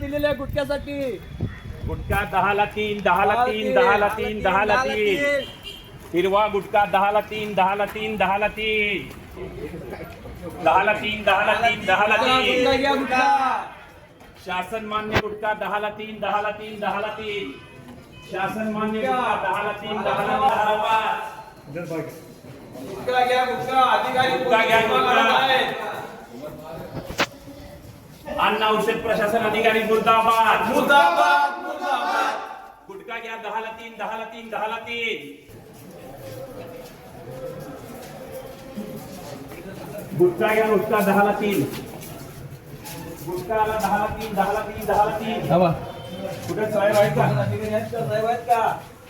दिलेल्या गुटख्यासाठी गुटखा दहाला तीन दहाला तीन दहाला तीन दहाला तीन हिरवा गुटखा दहाला तीन दहाला तीन दहाला तीन दहाला तीन दहाला तीन दहाला तीन शासन मान्य गुटखा दहाला तीन दहाला तीन दहाला तीन शासन मान्य गुटखा दहाला तीन दहाला दहाला पाच गुटखा घ्या गुटखा अधिकारी गुटखा घ्या, गुटखा. अन्न औषध प्रशासन अधिकारी मुर्दाबाद. मुर्दाबाद मुर्दाबाद. गुटखा घ्या दहाला तीन दहाला तीन दहाला तीन. गुटखा घ्या गुटखा दहाला तीन. गुटखाला दहाला तीन दहाला तीन दहाला तीन. कुठे साहेब आहेत का? अधिकारी आहेत का? साहेब आहेत का?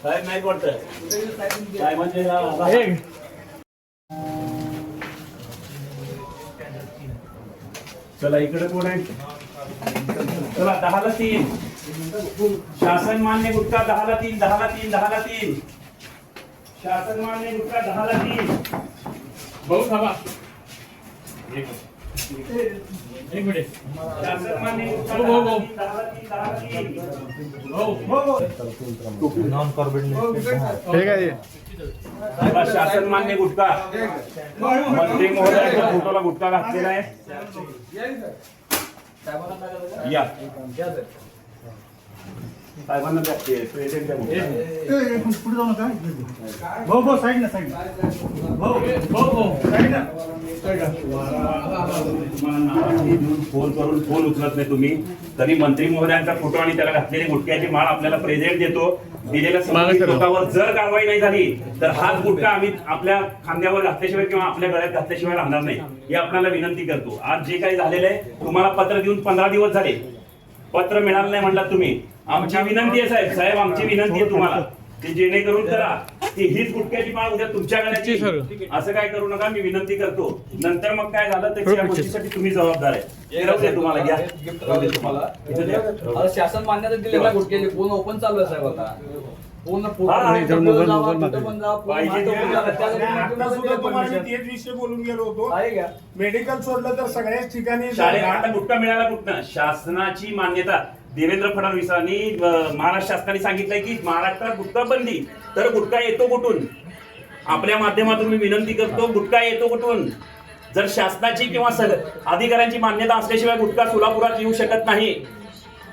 साहेब नाही साहेब? साहेबांचे चला इकडे कोण आहे? चला दहाला तीन. शासन मान्य गुटका दहाला तीन दहाला तीन दहाला तीन. शासन मान्य गुटका दहाला तीन. भाऊ थांबा. एक मिनिट. शासन मान्य गुटखा शासन मान्य गुटखा मंत्री महोदयाच्या फोटोला गुटखा घातलेला आहे या साहेबांना द्या ते? प्रेझेंट द्या गुटखा. भाऊ भाऊ साईड ना साईड भाऊ भाऊ भाऊ साईड ना तुम्हाला नावाची देऊन फोन करून फोन उचलत नाही तुम्ही. तरी मंत्री महोदयांचा फोटो आणि त्याला घातलेली गुटख्याची माळ आपल्याला प्रेझेंट देतो. दिलेल्या संबंधित लोकांवर जर कारवाई नाही झाली तर हाच गुटखा आम्ही आपल्या खांद्यावर घातल्याशिवाय किंवा आपल्या गळ्यात घातल्याशिवाय राहणार नाही. हे आपल्याला विनंती करतो. आज जे काही झालेलं आहे तुम्हाला पत्र देऊन पंधरा दिवस झाले. पत्र मिळालं नाही म्हणलात तुम्ही. आमची विनंती आहे साहेब साहेब आमची विनंती आहे तुम्हाला. की जेणेकरून करा की हीच गुटख्याची माळ उद्या तुमच्या गळ्यात येईल. असं काय करू नका मी विनंती करतो. नंतर मग काय झालं त्याच्या गोष्टीसाठी तुम्ही जबाबदार आहे. हे राहू दे तुम्हाला घ्या. गिफ्ट राहू दे तुम्हाला. इथं द्या. आता शासन मान्यता दिलेला गुटख्याची पूर्ण ओपन चालू आहे साहेब आता. पूर्ण पूर्ण हा, कुठं मोबाईल- जावा, मोबाईल कुठं पण जावा, पूर्ण पाहिजे मार्ग ते- open झाला. त्यासाठी आता तुम्हाला सुद्धा तुम्हाला मी permission. तेच विषय बोलून गेलो होतो. आहे का? मेडिकल सोडलं तर सगळ्याच ठिकाणी शाळेत आता गुटखा मिळाला कुठनं? शासनाची मान्यता. देवेंद्र फडणवीसांनी महाराष्ट्र शासनाने सांगितलंय की महाराष्ट्रात गुटखा बंदी. तर गुटखा येतो कुठून? आपल्या माध्यमातून मी विनंती करतो गुटखा येतो कुठून? जर शासनाची किंवा सग अधिकाऱ्यांची मान्यता असल्याशिवाय गुटखा सोलापुरात येऊ शकत नाही.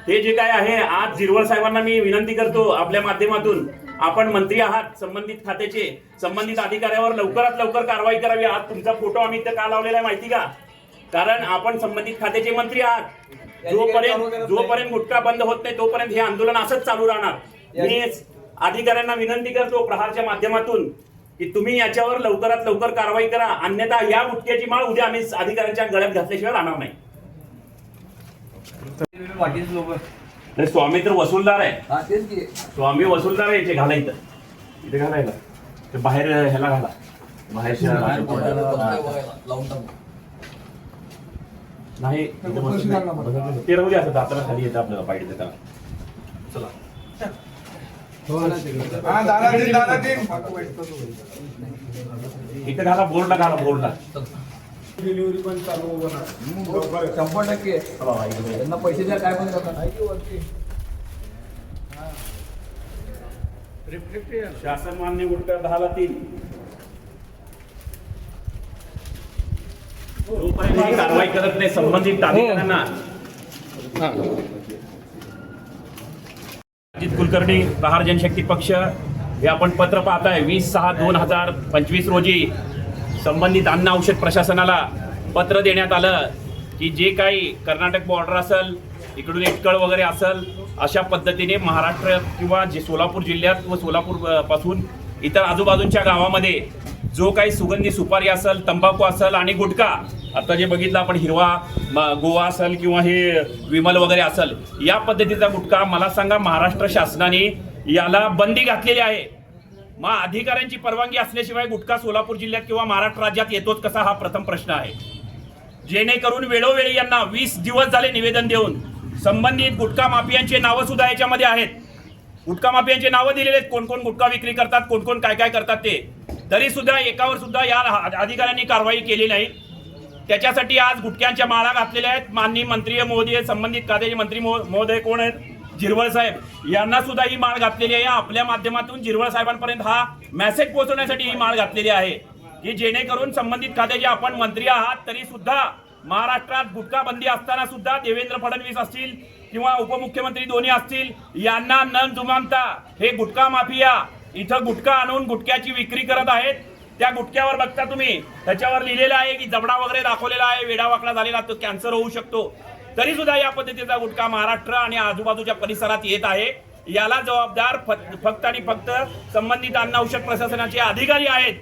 ते जे काय आहे आज झिरवळ साहेबांना मी विनंती करतो आपल्या माध्यमातून आपण मंत्री आहात संबंधित खात्याचे संबंधित अधिकाऱ्यावर लवकरात लवकर कारवाई करावी. आज तुमचा फोटो आम्ही इथं का लावलेला आहे माहिती का? कारण आपण संबंधित खात्याचे मंत्री आहात. जोपर्यंत जोपर्यंत गुटखा बंद होत नाही तोपर्यंत हे आंदोलन असंच चालू राहणार. मी अधिकाऱ्यांना विनंती करतो प्रहारच्या माध्यमातून की तुम्ही याच्यावर लवकरात लवकर कारवाई करा. अन्यथा या गुटख्याची माळ उद्या आम्ही अधिकाऱ्यांच्या गळ्यात घातल्याशिवाय राहणार नाही. स्वामी तर वसूलदार आहे. हा स्वामी वसूलदार आहे याचे घाला इथं. इथे घालायला. ते बाहेर ह्याला घाला. बाहेरच्या लावून टाकू. नाही इथं बसत नाही. ते राहू दे असं दाताला खाली येतं आपल्याला पाहिजे त्याला. चला. इथं घाला बोर्डला घाला बोर्डला. डिलिव्हरी पण चालू होणार. शंभर टक्के. त्यांना पैसे द्या काय पण करतात शासन मान्य गुटखा दहाला तीन. कारवाई करत नाही संबंधित अजित कुलकर्णी प्रहार जनशक्ती पक्ष. हे आपण पत्र पाहताय वीस सहा दोन हजार पंचवीस रोजी संबंधित अन्न औषध प्रशासनाला पत्र देण्यात आलं की जे काही कर्नाटक बॉर्डर असेल इकडून इटकळ वगैरे असेल अशा पद्धतीने महाराष्ट्र किंवा जे सोलापूर जिल्ह्यात व सोलापूरपासून इतर आजूबाजूच्या गावामध्ये जो काही सुगंधी सुपारी असेल तंबाखू असेल आणि गुटखा आता जे बघितलं आपण हिरवा गोवा असेल किंवा हे विमल वगैरे असेल या पद्धतीचा गुटखा मला सांगा महाराष्ट्र शासनाने याला बंदी घातलेली आहे. मग अधिकाऱ्यांची परवानगी असल्याशिवाय गुटखा सोलापूर जिल्ह्यात किंवा महाराष्ट्र राज्यात येतोच कसा हा प्रथम प्रश्न आहे. जेणेकरून वेळोवेळी यांना वीस दिवस झाले निवेदन देऊन संबंधित गुटखा माफियांचे नावं सुद्धा याच्यामध्ये आहेत. गुटखा माफियांचे नावं दिलेले आहेत कोण कोण गुटखा विक्री करतात कोण कोण काय काय करतात ते. तरी सुद्धा एकावर सुद्धा या अधिकाऱ्यांनी कारवाई केली नाही. त्याच्यासाठी आज गुटक्यांच्या माळा घातलेल्या आहेत. माननीय मंत्री महोदय संबंधित खात्याचे मंत्री महोदय कोण आहेत? जिरवळ साहेब. यांना सुद्धा ही माळ घातलेली आहे. आपल्या माध्यमातून जिरवळ साहेबांपर्यंत हा मेसेज पोहोचवण्यासाठी ही माळ घातलेली आहे. की जेणेकरून संबंधित खात्याचे आपण मंत्री आहात तरी सुद्धा महाराष्ट्रात गुटखा बंदी असताना सुद्धा देवेंद्र फडणवीस असतील किंवा उपमुख्यमंत्री दोन्ही असतील यांना न जुमानता. हे गुटखा माफिया. इथं गुटखा आणून गुटख्याची विक्री करत आहेत. त्या गुटक्यावर बघता तुम्ही. त्याच्यावर लिहिलेलं आहे की जबडा वगैरे दाखवलेला आहे वेडावाकडा झालेला तो कॅन्सर होऊ शकतो. तरी सुद्धा या पद्धतीचा गुटखा महाराष्ट्र आणि आजूबाजूच्या परिसरात येत आहे. याला जबाबदार फ- फक्त आणि फक्त संबंधित अन्न औषध प्रशासनाचे अधिकारी आहेत.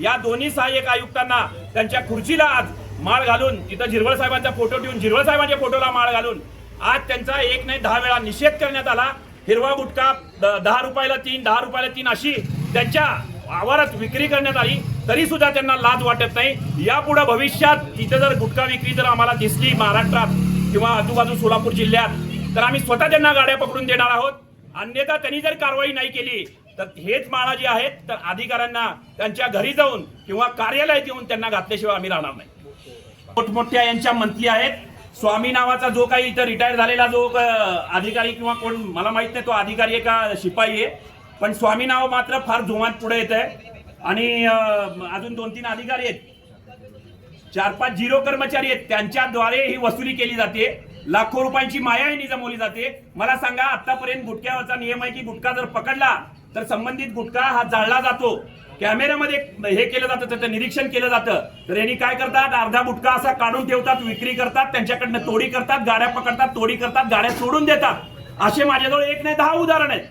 या दोन्ही सहाय्यक आयुक्तांना त्यांच्या खुर्चीला आज माळ घालून तिथं झिरवळ साहेबांचा फोटो ठेवून झिरवळ साहेबांच्या फोटोला माळ घालून आज त्यांचा एक नाही दहा वेळा निषेध करण्यात आला. हिरवा गुटखा दहा रुपयाला तीन दहा रुपयाला तीन अशी त्यांच्या आवारात विक्री करण्यात आली तरी सुद्धा त्यांना लाज वाटत नाही. यापुढे भविष्यात तिथे जर गुटखा विक्री जर आम्हाला दिसली महाराष्ट्रात किंवा आजूबाजू सोलापूर जिल्ह्यात तर आम्ही स्वतः त्यांना गाड्या पकडून देणार आहोत. अन्यथा त्यांनी जर कारवाई नाही केली तर हेच माळाजी आहेत तर अधिकाऱ्यांना त्यांच्या घरी जाऊन किंवा कार्यालयात येऊन त्यांना घातल्याशिवाय आम्ही राहणार नाही. मोठमोठ्या यांच्या मंत्री आहेत. स्वामी नावाचा जो काही इथं रिटायर झालेला जो अधिकारी किंवा कोण मला माहीत नाही तो अधिकारी आहे का शिपाई आहे. पण स्वामी नाव मात्र फार जोमात पुढे येत आहे. आणि अजून दोन तीन अधिकारी आहेत. चार पाच झिरो कर्मचारी आहेत. त्यांच्याद्वारे ही वसुली केली जाते. लाखो रुपयांची मायाही जमवली जाते. मला सांगा आतापर्यंत गुटख्यावरचा नियम आहे की गुटखा जर पकडला तर संबंधित गुटखा हा जाळला जातो. कॅमेऱ्यामध्ये हे केलं जातं त्याचं निरीक्षण केलं जातं. तर यांनी काय करतात? अर्धा गुटखा असा काढून ठेवतात विक्री करतात त्यांच्याकडनं तोडी करतात गाड्या पकडतात तोडी करतात गाड्या सोडून देतात. असे माझ्याजवळ एक नाही दहा उदाहरण आहेत.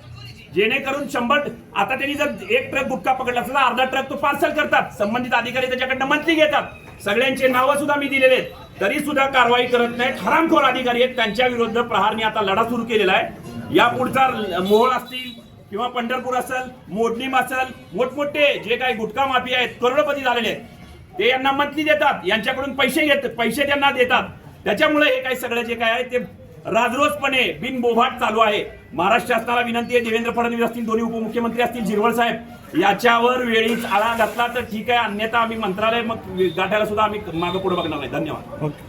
जेणेकरून शंभर आता त्यांनी जर एक ट्रक गुटखा पकडला असला अर्धा ट्रक तो पार्सल करतात. संबंधित अधिकारी त्याच्याकडनं मंथली घेतात. सगळ्यांचे नावं सुद्धा मी दिलेले आहेत. तरी सुद्धा कारवाई करत नाहीत. हरामखोर अधिकारी आहेत. त्यांच्या विरुद्ध प्रहारने आता लढा सुरू केलेला आहे. या पुढचा मोहोळ असतील किंवा पंढरपूर असेल मोडणीम असेल मोठमोठे जे काही गुटखा माफी आहेत करोडपती झालेले आहेत ते यांना मंथली देतात. यांच्याकडून पैसे घेत पैसे त्यांना देतात. त्याच्यामुळे हे काही सगळं जे काय आहे ते राजरोजपणे बिनबोभाट चालू आहे. महाराष्ट्र शासनाला विनंती आहे देवेंद्र फडणवीस असतील दोन्ही उपमुख्यमंत्री असतील झिरवळ साहेब याच्यावर वेळीच आळा घातला तर ठीक आहे अन्यथा आम्ही मंत्रालय मग गाठायला सुद्धा आम्ही मागं पुढे बघणार नाही. धन्यवाद. ओके.